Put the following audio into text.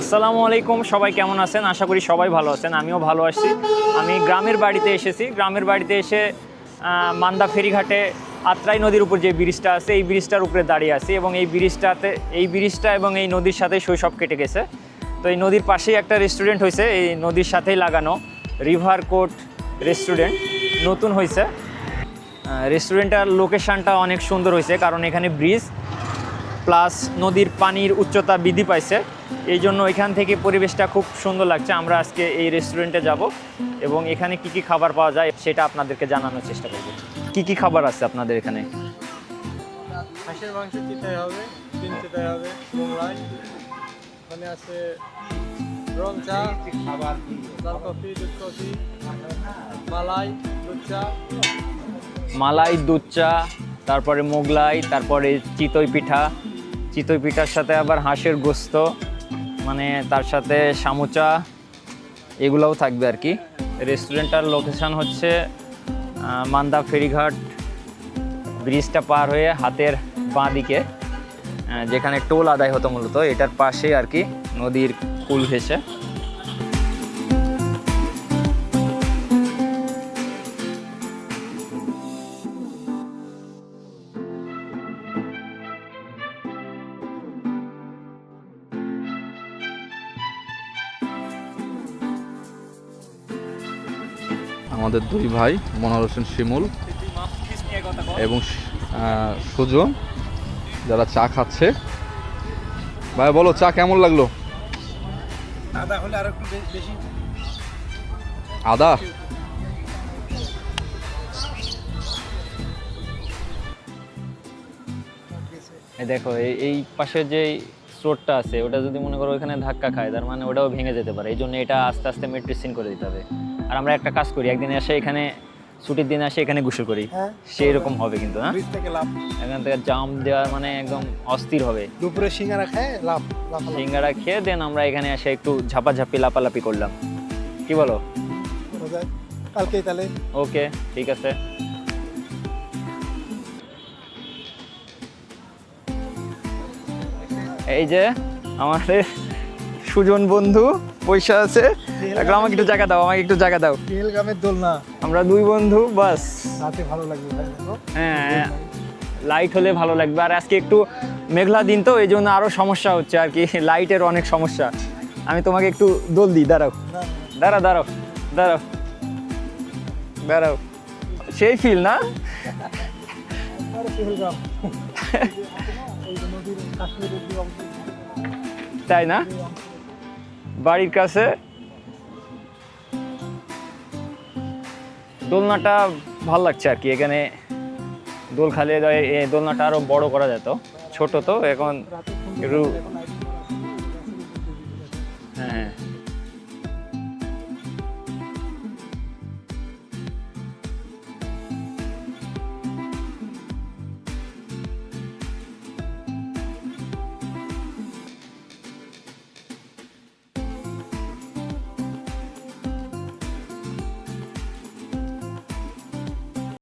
আসসালামু আলাইকুম, সবাই কেমন আছেন? আশা করি সবাই ভালো আছেন, আমিও ভালো আছি। আমি গ্রামের বাড়িতে এসেছি। গ্রামের বাড়িতে এসে মান্দা ফেরিঘাটে আত্রাই নদীর উপর যে ব্রিজটা আছে, এই ব্রিজটার উপরে দাঁড়িয়ে আছি এবং এই ব্রিজটাতে, এই ব্রিজটা এবং এই নদীর সাথে শৈশব কেটে গেছে। তো এই নদীর পাশেই একটা রেস্টুরেন্ট হয়েছে, এই নদীর সাথেই লাগানো রিভার কোট রেস্টুরেন্ট নতুন হয়েছে। রেস্টুরেন্টটার লোকেশনটা অনেক সুন্দর হয়েছে, কারণ এখানে ব্রিজ প্লাস নদীর পানির উচ্চতা বৃদ্ধি পাইছে। এই জন্য এখান থেকে পরিবেশটা খুব সুন্দর লাগছে। আমরা আজকে এই রেস্টুরেন্টে যাব এবং এখানে কি কি খাবার পাওয়া যায় সেটা আপনাদেরকে জানানোর চেষ্টা করব। কি কি খাবার আছে আপনাদের এখানে? হাঁসের মাংস চিতাই হবে ডিম চিতাই হবে মোমলাই আছে রং চা লাল কফি দুধ কফি মালাই দুধ চা। মালাই দুধ চা তারপরে মোগলাই তারপরে চিতই পিঠা চিতই পিঠার সাথে আবার হাঁসের গোস্ত মানে তার সাথে সামুচা, এগুলোও থাকবে আর কি। রেস্টুরেন্টটার লোকেশান হচ্ছে মান্দা ফেরিঘাট, ব্রিজটা পার হয়ে হাতের বাঁ দিকে যেখানে টোল আদায় হতো মূলত, এটার পাশেই আর কি, নদীর কুল ঘেসে আমাদের দুই ভাই মনোহর হোসেন শিমুল এবং সুজন যারা চা খাচ্ছে। ভাই বলো চা কেমন লাগল? আদা হলে আর বেশি। আদা? এই দেখো এই এই পাশে যে স্টোরটা আছে ওটা যদি মনে করো ওখানে ধাক্কা খায় তার মানে ওটাও ভেঙে যেতে পারে। এই জন্য এটা আস্তে আস্তে মেট্রিসিন করে দিতে হবে। আর আমরা একটা কাজ করি একদিন এসে এখানে ছুটির দিন আসে এখানে গোসল করি। হ্যাঁ। সেই রকম হবে কিন্তু হ্যাঁ? থেকে লাভ এখান থেকে জাম দেওয়া মানে একদম অস্থির হবে। দুপুরে সিঙ্গারা খায় লাভ লাভ সিঙ্গারা খেয়ে দেন আমরা এখানে এসে একটু ঝাপাঝাপি লাপালাপি করলাম। কি বলো? কালকে তাহলে। ওকে ঠিক আছে। এই যে আমাদের সুজন বন্ধু পয়সা আছে। এখন আমাকে একটু জায়গা দাও আমাকে একটু জায়গা দাও। বেলগামের দোলনা। আমরা দুই বন্ধু বাস। রাতে ভালো লাগবে হ্যাঁ লাইট হলে ভালো লাগবে। আর আজকে একটু মেঘলা দিন তো এই জন্য আরও সমস্যা হচ্ছে আর কি লাইটের অনেক সমস্যা। আমি তোমাকে একটু দোল দিই দাঁড়াও। দাঁড়াও দাঁড়াও দাঁড়াও। দাঁড়াও। সেই ফিল না? তাই না? বাড়ির কাছে দোলনাটা ভালো লাগছে আর কি। এখানে দোল খালি দোলনাটা আরও বড় করা যেত। ছোট তো, এখন একটু হ্যাঁ।, হ্যাঁ।